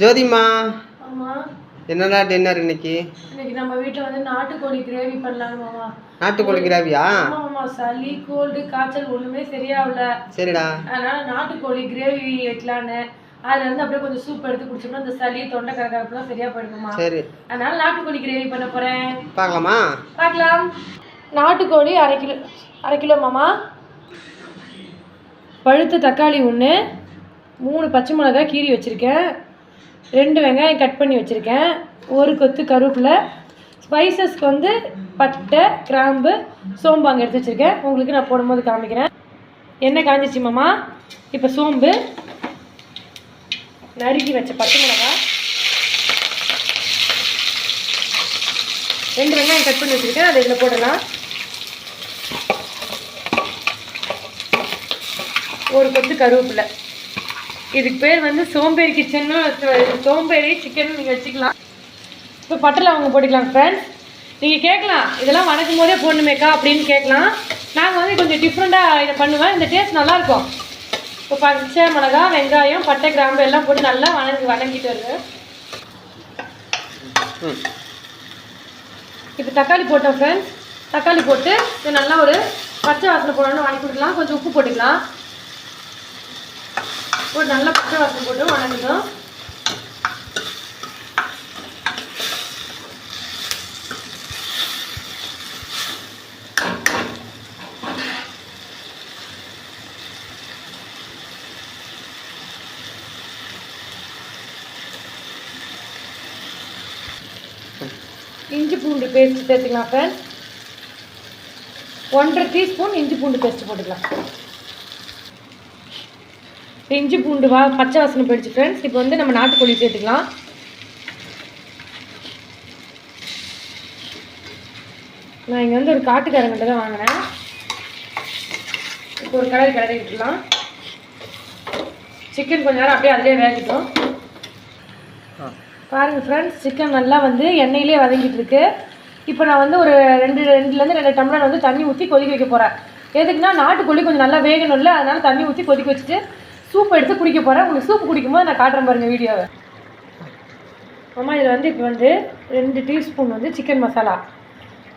ஜோதிமா என்னடா டின்னர் இன்னைக்கு? இன்னைக்கு நம்ம வீட்ல வந்து நாட்டுக்கோழி கிரேவி பண்ணலாங்க மாமா. நாட்டுக்கோழி கிராவியா ஆமா மாமா சளி கோல்டு காய்ச்சல் ஒண்ணுமே சரியாகல சரிடா. அதனால நாட்டுக்கோழி கிரேவி வைக்கலான்னு. அதுல இருந்து அப்படியே கொஞ்சம் சூப் எடுத்து குடிச்சோம்னா அந்த சளி தொண்டை கரகரப்புலாம் சரியா போயிடுமா சரி. அதனால நாட்டுக்கோழி கிரேவி பண்ண போறேன். பார்க்கலாமா? பார்க்கலாம். நாட்டுக்கோழி அரை கிலோ அரை கிலோ மாமா. பழுத்த தக்காளி ஒன்று மூணு பச்சை மிளகாய் கீறி வச்சுருக்கேன். ரெண்டு வெங்காயம் கட் பண்ணி வச்சுருக்கேன். ஒரு கொத்து கருவேப்பிலை ஸ்பைசஸ்க்கு வந்து பட்டை கிராம்பு சோம்பு அங்கே எடுத்து வச்சுருக்கேன். உங்களுக்கு நான் போடும்போது காமிக்கிறேன். எண்ணெய் காஞ்சிச்சு மாமா. இப்போ சோம்பு நறுக்கி வச்ச பச்சை மிளகாய் ரெண்டு வெங்காயம் கட் பண்ணி வச்சுருக்கேன். அதை இதில் போடலாம். ஒரு கொத்து கருவேப்பிலை. இதுக்கு பேர் வந்து சோம்பேறி கிச்சன்னு சோம்பேறி சிக்கன் நீங்கள் வச்சுக்கலாம். இப்போ பட்டை அவங்க போட்டுக்கலாம் ஃப்ரெண்ட்ஸ் நீங்கள் கேட்கலாம் இதெல்லாம் வணக்கும் போதே போடணுமேக்கா அப்படின்னு கேட்கலாம் நாங்கள் வந்து கொஞ்சம் டிஃப்ரெண்ட்டாக இதை பண்ணுவேன் இந்த டேஸ்ட் நல்லாயிருக்கும். இப்போ பச்சை மிளகா வெங்காயம் பட்டை கிராம்பு எல்லாம் போட்டு நல்லா வணங்கி வணங்கிட்டு வருது. ம் இப்போ தக்காளி போட்டோம் ஃப்ரெண்ட்ஸ் தக்காளி போட்டு இது நல்லா ஒரு பச்சை வாசனை போடணும்னு வணக்கி விடலாம் கொஞ்சம் உப்பு போட்டுக்கலாம். ஒரு நல்ல பச்சை வாசம் போட்டு வணங்கிடும் இஞ்சி பூண்டு பேஸ்ட் சேர்த்துக்கலாம் ஃப்ரெண்ட்ஸ் ஒன்றரை டீஸ்பூன் இஞ்சி பூண்டு பேஸ்ட் போட்டுக்கலாம். இஞ்சி பூண்டு வா பச்சை வாசனை போயிடுச்சு ஃப்ரெண்ட்ஸ் இப்போ வந்து நம்ம நாட்டுக்கோழி சேர்த்துக்கலாம். நான் இங்கே வந்து ஒரு காட்டுக்காரங்கிட்ட தான் வாங்கினேன். இப்போ ஒரு கலர் கிளறி விட்டுலாம் சிக்கன் கொஞ்ச நேரம் அப்படியே அதிலே வேகட்டும். ஆ. பாருங்க ஃப்ரெண்ட்ஸ் சிக்கன் நல்லா வந்து எண்ணெயிலே வதங்கிட்டு இருக்கு. இப்போ நான் வந்து ஒரு ரெண்டு ரெண்டுலேருந்து ரெண்டு டம்ளர் வந்து தண்ணி ஊற்றி கொதிக்க வைக்க போகிறேன் எதுக்குன்னா நாட்டுக்கோழி கொஞ்சம் நல்லா வேகணும்ல அதனால தண்ணி ஊற்றி கொதிக்க வச்சுட்டு சூப் எடுத்து குடிக்க போகிறேன் உங்களுக்கு சூப் குடிக்கும்போது நான் காட்டுறேன் பாருங்க வீடியோவை. அம்மா இதில் வந்து இப்போ வந்து ரெண்டு டீஸ்பூன் வந்து சிக்கன் மசாலா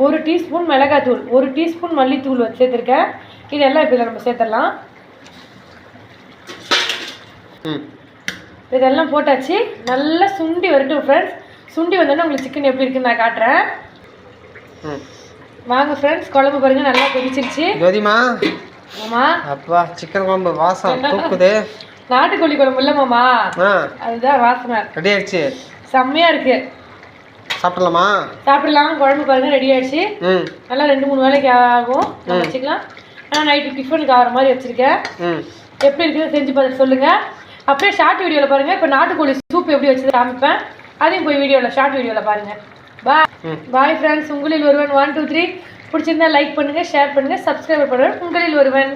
ஒரு டீஸ்பூன் மிளகாத்தூள் ஒரு டீஸ்பூன் மல்லித்தூள் வச்சு சேர்த்துருக்கேன். இதெல்லாம் இப்போ இதில் நம்ம சேர்த்துடலாம். இதெல்லாம் போட்டாச்சு. நல்லா சுண்டி வரட்டும் ஃப்ரெண்ட்ஸ் சுண்டி வந்தோடனே உங்களுக்கு சிக்கன் எப்படி இருக்குன்னு நான் காட்டுறேன். வாங்க ஃப்ரெண்ட்ஸ் குழம்பு பாருங்க நல்லா கொதிச்சிருச்சு. ஜோதிமா அப்பா சிக்கன் குழம்பு வாசம் தூக்குது. நாட்டுக்கோழி குழம்பு இல்லை மாமா. அதுதான் வாசனை. ரெடி ஆயிடுச்சு. செம்மையா இருக்கு. சாப்பிடலாமா? சாப்பிடலாம். குழம்பு பாருங்க ரெடி ஆயிடுச்சு. நல்லா ரெண்டு மூணு வேளைக்கு ஆகும். வச்சுக்கலாம். நான் நைட்டு டிஃபனுக்கு ஆகிற மாதிரி வச்சிருக்கேன். எப்படி இருக்குன்னு செஞ்சு பார்த்துட்டு சொல்லுங்க. அப்படியே ஷார்ட் வீடியோவில் பாருங்க. இப்போ நாட்டுக்கோழி சூப் எப்படி வச்சது காமிப்பேன். அதையும் போய் வீடியோவில் ஷார்ட் வீடியோவில் பாருங்க. பாய். பாய் ஃப்ரெண்ட்ஸ் உங்களில் ஒருவன். ஒன் டூ த்ரீ பிடிச்சிருந்தா லைக் பண்ணுங்கள் ஷேர் பண்ணுங்கள் சப்ஸ்கிரைப் பண்ணுங்கள் உங்களில் ஒருவன்.